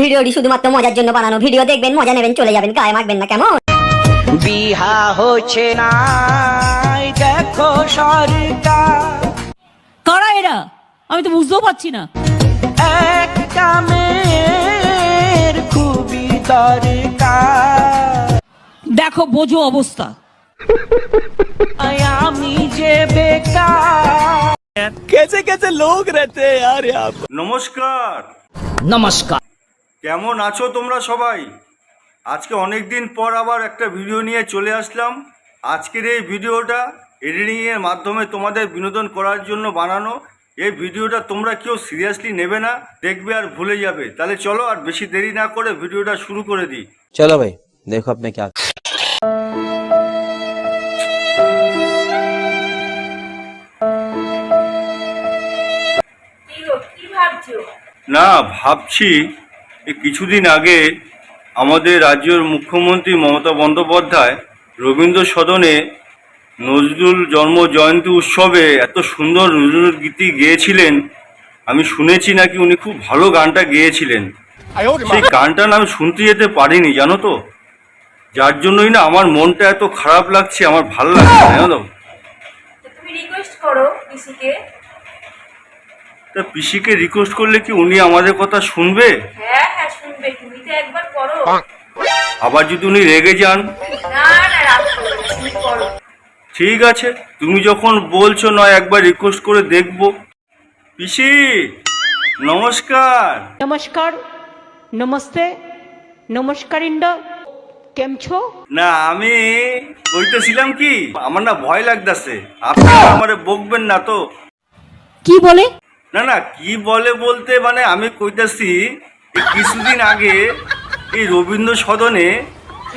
ভিডিওটি শুধুমাত্র মজার জন্য বানানো ভিডিও দেখবেন মজা নেবেন চলে যাবেন গায়ে মাখবেন না কেমন? বিহা হচ্ছে না দেখো সরকার। কারা এরা? আমি তো বুঝতেও পারছি না। একটা মেয়ের খুবই দরকার। দেখো বোঝো অবস্থা। আমি যে বেকার। নমস্কার। নমস্কার। কেমন আছো তোমরা সবাই? আজকে অনেক দিন পর আবার একটা ভিডিও নিয়ে চলে আসলাম। আজকের এই ভিডিওটা এডিটিংয়ের মাধ্যমে তোমাদের বিনোদন করার জন্য বানানো। এই ভিডিওটা তোমরা কেউ সিরিয়াসলি নেবে না দেখবে আর ভুলে যাবে। তাহলে চলো আর বেশি দেরি না করে ভিডিওটা শুরু করে দিই। চলো ভাই দেখো আপনি কে না ভাবছি এই কিছুদিন আগে আমাদের রাজ্যের মুখ্যমন্ত্রী মমতা বন্দ্যোপাধ্যায় রবীন্দ্র সদনে নজরুল জন্ম জয়ন্তী উৎসবে এত সুন্দর নজরুল গীতি গেয়েছিলেন আমি শুনেছি নাকি উনি খুব ভালো গানটা গেয়েছিলেন। সেই গানটা না আমি শুনতে যেতে পারিনি জানো তো? যার জন্যই না আমার মনটা এত খারাপ লাগছে আমার ভালো লাগছে জানো তো? তো তুমি রিকোয়েস্ট করো পিসিকে তা পিসিকে রিকোয়েস্ট করলে কি উনি আমাদের কথা শুনবে হ্যাঁ হ্যাঁ শুনবে তুমি তো একবার করো আবার যদি উনি রেগে যান না না রাগ করো না, তুমি করো ঠিক আছে তুমি যখন বলছো নয় একবার রিকোয়েস্ট করে দেখবো পিসি নমস্কার નમસ્કાર નમસ્તે নমস্কার ইন্ডা કેમ છો না আমি বলতেছিলাম কি আমার না ভয় লাগতেছে আপনি আমারে বকবেন না তো কি বলে না না, কি বলে বলতে মানে আমি কইতাছি কিছুদিন আগে এই রবীন্দ্র সদনে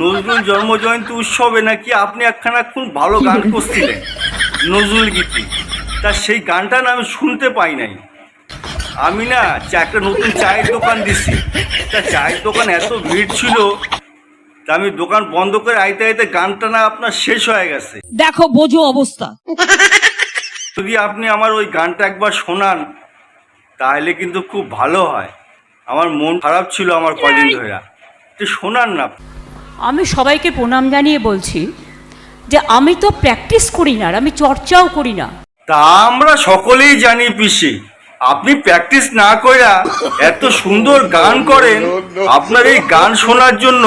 নজরুল জন্মজয়ন্তী উৎসবে নাকি আপনি একখানা খুব ভালো গান করছিলেন, নজরুল গীতি। তা সেই গানটা না আমি শুনতে পাই নাই। আমি না একটা নতুন চায়ের দোকান দিছি। তা চায়ের দোকান এত ভিড় ছিল, তা আমি দোকান বন্ধ করে আইতে আইতে গানটা না আপনার শেষ হয়ে গেছে। দেখো, বোঝো অবস্থা। যদি আপনি আমার ওই গানটা একবার শোনান তাহলে কিন্তু খুব ভালো হয়। আমার মন খারাপ ছিল আমার কদিন ধরে। একটু শোনান না। আমি সবাইকে প্রণাম জানিয়ে বলছি যে আমি তো প্র্যাকটিস করি না আর আমি চর্চাও করি না। তা আমরা সকলেই জানি পিসি। আপনি প্র্যাকটিস না কইরা এত সুন্দর গান করেন। আপনার এই গান শোনার জন্য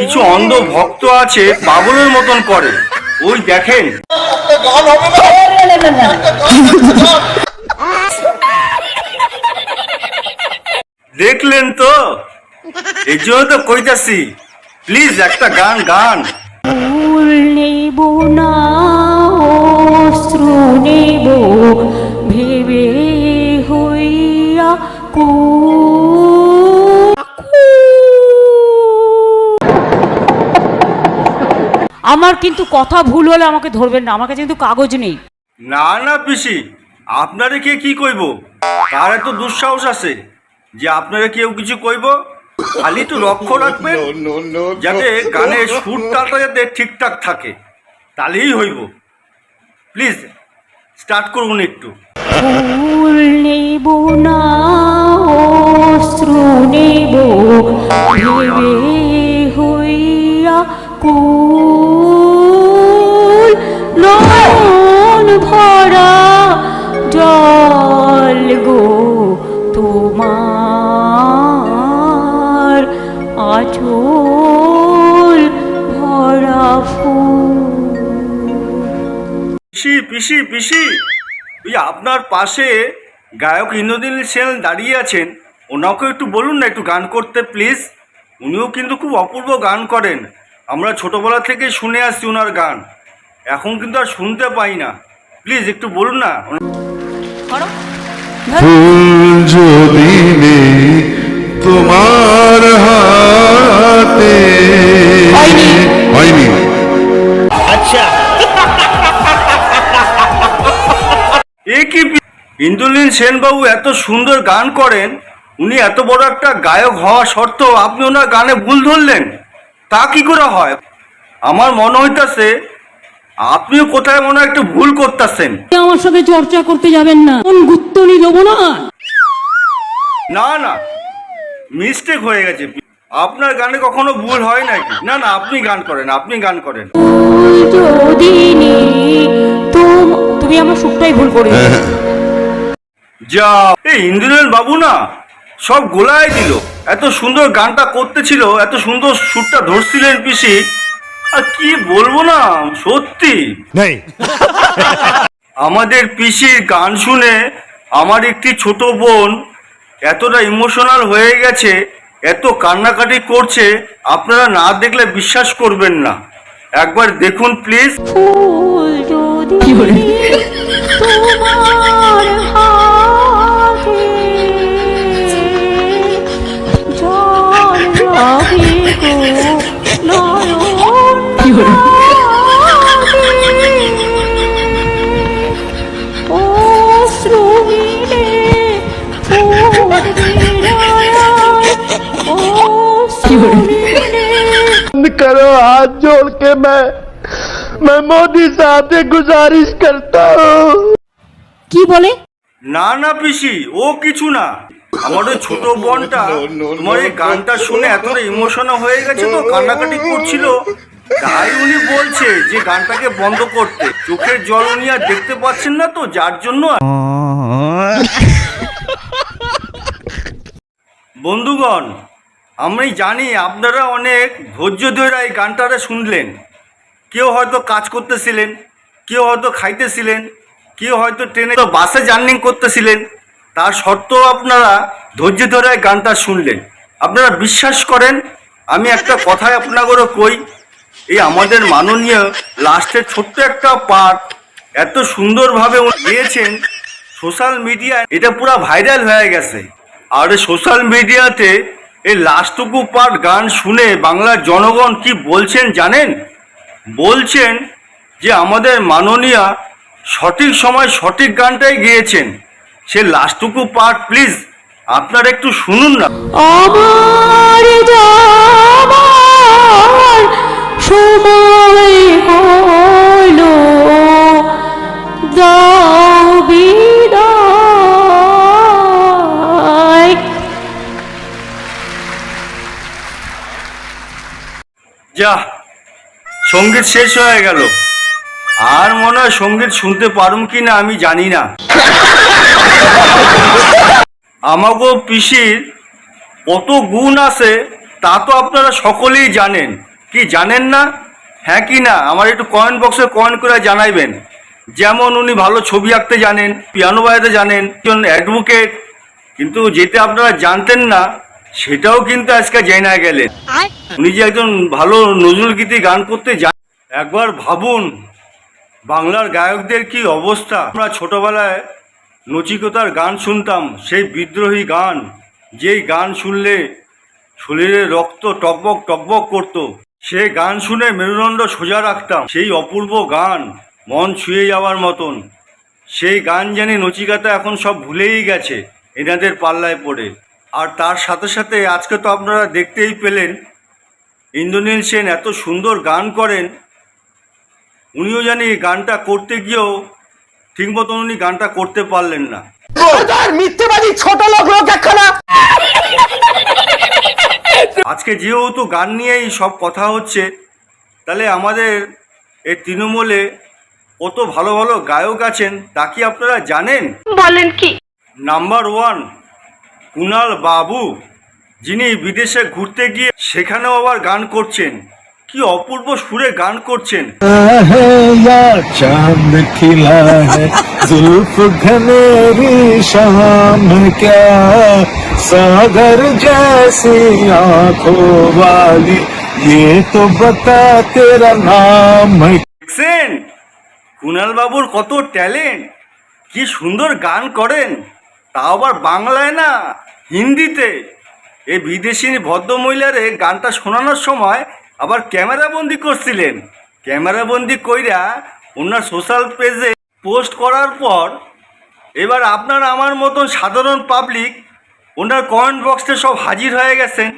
কিছু অন্ধ ভক্ত আছে পাগলের মতন করে। ওই দেখেন। দেখলেন তো? এই জন্য তো কইতাছি প্লিজ একটা গান গান। নেব না অশ্রু নেব ভেবে হইয়া কু আমার কিন্তু কথা ভুল হলে আমাকে ধরবেন না আমার কাছে কিন্তু কাগজ নেই। না না পিসি আপনারে কে কি কইব? তার এত দুঃসাহস আছে যে আপনারা কেউ কিছু কইব? খালি তো লক্ষ্য রাখবেন যাতে গানের সুর তালটা যাতে ঠিকঠাক থাকে তাহলেই হইব। প্লিজ স্টার্ট করুন একটু। ফুল নেব পিসি পিসি পিসি। ওই আপনার পাশে গায়ক ইন্দ্রনীল সেন দাঁড়িয়ে আছেন। ওনাকেও একটু বলুন না একটু গান করতে প্লিজ উনিও কিন্তু খুব অপূর্ব গান করেন। আমরা ছোটোবেলা থেকে শুনে আসছি ওনার গান। এখন কিন্তু আর শুনতে পাই না। প্লিজ একটু বলুন না। ফুল যদি তোমার হাতে ইন্দুলিন সেনবাবু এত সুন্দর গান করেন উনি এত বড় একটা গায়ক হওয়া সত্ত্বেও আপনি ওনার গানে ভুল ধরলেন। তা কি করে হয়? আমার মনে হইতাছে আপনিও কোথায় মনে হয় একটু ভুল করতেছেন। আমার সাথে চর্চা করতে যাবেন না। কোন গুত্তনি দেবো না। না না। মিস্টেক হয়ে গেছে। আপনার গানে কখনো ভুল হয় নাকি না না আপনি গান করেন আপনি গান করেন। তুম- তুমি আমার সুরটাই ভুল করে। যা। এই ইন্দ্রনীল বাবু না সব গোলায় দিল। এত সুন্দর গানটা করতেছিল এত সুন্দর সুরটা ধরছিলেন পিসি। আর কি বলব না সত্যি। আমাদের পিসির গান শুনে আমার একটি ছোট বোন এতটা ইমোশনাল হয়ে গেছে এত কান্নাকাটি করছে আপনারা না দেখলে বিশ্বাস করবেন না। একবার দেখুন প্লিজ। ফুল যদি তোমার करो हाथ जोड़ के मैं मैं मोदी साहब से गुजारिश करता हूँ কি বলে না না পিসি ও কিছু না আমার ওই ছোট বোনটা, তোমার এই গানটা শুনে এতটা ইমোশনাল হয়ে গেছে তো, কান্নাকাটি করছিল। তাই উনি বলছে যে গানটাকে বন্ধ করতে। চোখের জল উনি আর দেখতে পাচ্ছেন না তো, যার জন্য বন্ধুগণ, আমি জানি আপনারা অনেক ধৈর্য ধরে এই গানটারে শুনলেন। কেউ হয়তো কাজ করতেছিলেন, কেউ হয়তো খাইতেছিলেন, কেউ হয়তো ট্রেনে বাসে জার্নিং করতেছিলেন। তার সত্ত্বেও আপনারা ধৈর্য ধরে গানটা শুনলেন। আপনারা বিশ্বাস করেন, আমি একটা কথাই আপনাদেরও কই, এই আমাদের মাননীয় লাস্টের ছোট্ট একটা পার্ট এত সুন্দরভাবে উনি গিয়েছেন সোশ্যাল মিডিয়ায় এটা পুরো ভাইরাল হয়ে গেছে। আর সোশ্যাল মিডিয়াতে এই লাস্টটুকু পার্ট গান শুনে বাংলার জনগণ কি বলছেন জানেন? বলছেন যে আমাদের মাননীয়া সঠিক সময় সঠিক গানটাই গেয়েছেন। সে লাস্টটুকু পার্ট প্লিজ আপনারা একটু শুনুন না। আমার যাবার সময় হলো দাও বিদায়। যা সংগীত শেষ হয়ে গেল। আর মনে হয় সংগীত শুনতে পারুম কি না আমি জানি না। আমাগো পিসির কত গুণ আছে তা তো আপনারা সকলেই জানেন। কি জানেন না? হ্যাঁ কি না? আমার একটু কয়েন বক্সে কয়েন করে জানাইবেন। যেমন উনি ভালো ছবি আঁকতে জানেন পিয়ানো বাজাতে জানেন একজন অ্যাডভোকেট কিন্তু যেটা আপনারা জানতেন না সেটাও কিন্তু আজকে জেনে গেলেন। উনি যে একজন ভালো নজরুল গীতি গান করতে যান একবার ভাবুন বাংলার গায়কদের কি অবস্থা? আমরা ছোটবেলায় নচিকতার গান শুনতাম, সেই বিদ্রোহী গান। যেই গান শুনলে শরীরে রক্ত টকবক টকবক করত, সে গান শুনে মেরুদণ্ড সোজা রাখতাম, সেই অপূর্ব গান মন ছুঁয়ে যাওয়ার মতন। সেই গান জানি নচিকাতা এখন সব ভুলেই গেছে, এনাদের পাল্লায় পড়ে। আর তার সাথে সাথে আজকে তো আপনারা দেখতেই পেলেন, ইন্দ্রনীল সেন এত সুন্দর গান করেন, উনিও জানি গানটা করতে গিয়েও ঠিক মতন উনি গানটা করতে পারলেন না। আজকে যেহেতু গান নিয়েই সব কথা হচ্ছে তাহলে আমাদের এই তৃণমূলে কত ভালো ভালো গায়ক আছেন তা কি আপনারা জানেন? বলেন কি? নাম্বার ওয়ান কুনাল বাবু যিনি বিদেশে ঘুরতে গিয়ে সেখানেও আবার গান করছেন। কি অপূর্ব সুরে গান করছেন है या चांद खिला है जुल्फ घनेरी शाम क्या सागर जैसी आंखों वाली ये तो बता तेरा नाम है দেখছেন কুনাল বাবুর কত ট্যালেন্ট কি সুন্দর গান করেন তা আবার বাংলায় না হিন্দিতে এই বিদেশি ভদ্রমহিলারে গানটা শোনানোর সময় আবার ক্যামেরা বন্দি করছিলেন। ক্যামেরা বন্দি কইরা ওনার সোশ্যাল পেজে পোস্ট করার পর এবার আপনার আমার মতন সাধারণ পাবলিক ওনার কমেন্ট বক্সে সব হাজির হয়ে গেছেন।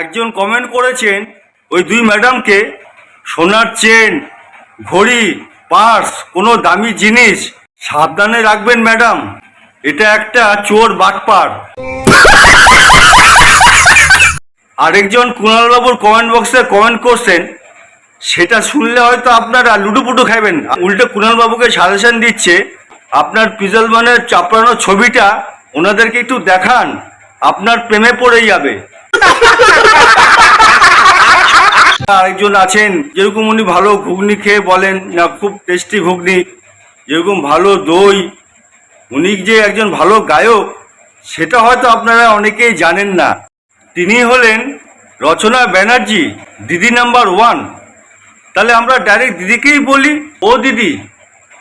একজন কমেন্ট করেছেন, ওই দুই ম্যাডামকে সোনার চেন, ঘড়ি, পার্স, কোনো দামি জিনিস সাবধানে রাখবেন ম্যাডাম। এটা একটা চোর বাটপার। আরেকজন কুণালবাবুর কমেন্ট বক্সে কমেন্ট করছেন, সেটা শুনলে হয়তো আপনারা লুডুপুটু খাইবেন উল্টে কুণালবাবুকে সাজেশন দিচ্ছে, আপনার পিজলমানের চাপড়ানো ছবিটা ওনাদেরকে একটু দেখান, আপনার প্রেমে পড়ে যাবে। আরেকজন আছেন, যেরকম উনি ভালো ঘুগনি খেয়ে বলেন, না খুব টেস্টি ঘুগনি, যেরকম ভালো দই, উনি যে একজন ভালো গায়ক, সেটা হয়তো আপনারা অনেকেই জানেন না। তিনি হলেন রচনা ব্যানার্জি, দিদি নাম্বার ওয়ান। তাহলে আমরা ডাইরেক্ট দিদিকেই বলি, ও দিদি,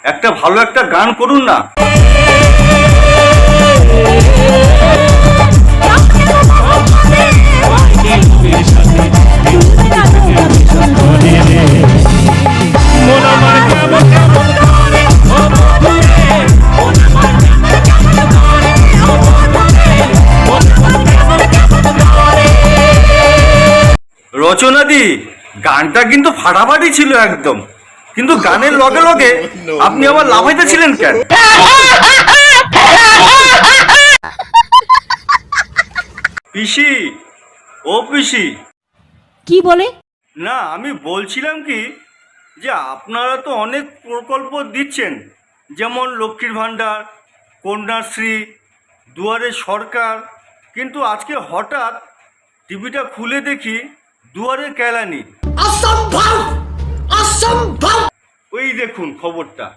একটা ভালো একটা গান করুন না। রচনা দি। গানটা কিন্তু ফাটাফাটি ছিল একদম। কিন্তু গানের লগে লগে আপনি আবার লাফাইতে ছিলেন কেন? পিসি ও পিসি। কি বলে? না আমি বলছিলাম কি যে আপনারা তো অনেক প্রকল্প দিচ্ছেন। যেমন লক্ষ্মীর ভাণ্ডার কন্যাশ্রী দুয়ারে সরকার। কিন্তু আজকে হঠাৎ টিভিটা খুলে দেখি দুয়ারে কেলানি। অসম্ভব! অসম্ভব! ওই দেখুন খবরটা।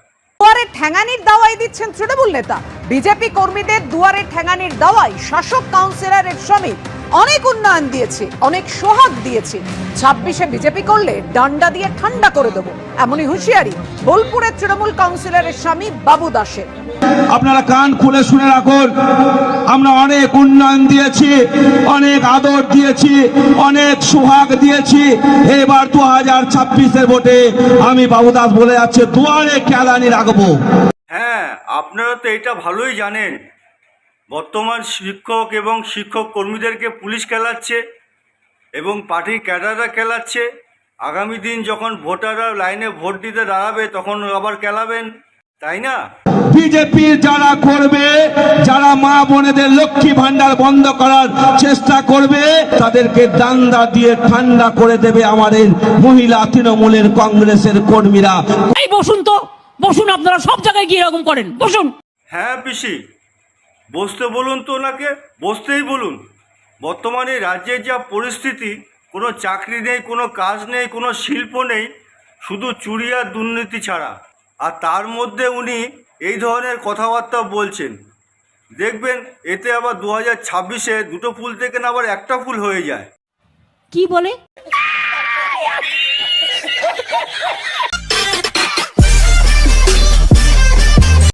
দুয়ারে ঠ্যাঙানির দাওয়াই দিচ্ছেন তৃণমূল নেতা। বিজেপি কর্মীদের দুয়ারে ঠ্যাঙানির দাওয়াই শাসক কাউন্সিলরের স্বামী অনেক উন্নয়ন দিয়েছে অনেক সোহাগ দিয়েছে। ছাব্বিশে বিজেপি করলে ডান্ডা দিয়ে ঠান্ডা করে দেবো এমনই হুঁশিয়ারি বোলপুরের তৃণমূল কাউন্সিলরের স্বামী বাবু দাসের। আপনারা কান খুলে শুনে রাখুন। আমরা অনেক উন্নয়ন দিয়েছি, অনেক আদর দিয়েছি, অনেক সুহাগ দিয়েছি। এবার দু হাজার ছাব্বিশের ভোটে আমি বাবুদাস বলে যাচ্ছে, দুয়ারে কেলানি রাখব। হ্যাঁ আপনারা তো এটা ভালোই জানেন। বর্তমান শিক্ষক এবং শিক্ষক কর্মীদেরকে পুলিশ খেলাচ্ছে এবং পার্টির ক্যাডাররা খেলাচ্ছে আগামী দিন যখন ভোটাররা লাইনে ভোট দিতে দাঁড়াবে, তখন আবার খেলাবেন তাই না? বিজেপি যারা করবে যারা মা বোনেদের লক্ষ্মী ভান্ডার বন্ধ করার চেষ্টা করবে তাদেরকে দান্দা দিয়ে ঠান্ডা করে দেবে আমাদের মহিলা তৃণমূলের কংগ্রেসের কর্মীরা। এই বসুন তো বসুন আপনারা সব জায়গায় গিয়ে এরকম করেন। বসুন। হ্যাঁ পিসি বসতে বলুন তো ওনাকে বসতেই বলুন। বর্তমানে রাজ্যের যা পরিস্থিতি কোনো চাকরি নেই কোনো কাজ নেই কোনো শিল্প নেই শুধু চুরি আর দুর্নীতি ছাড়া। আর তার মধ্যে উনি এই ধরনের কথাবার্তা বলছেন। দেখবেন, এতে আবার দু হাজার ছাব্বিশে দুটো ফুল থেকে না আবার একটা ফুল হয়ে যায়। কি বলে?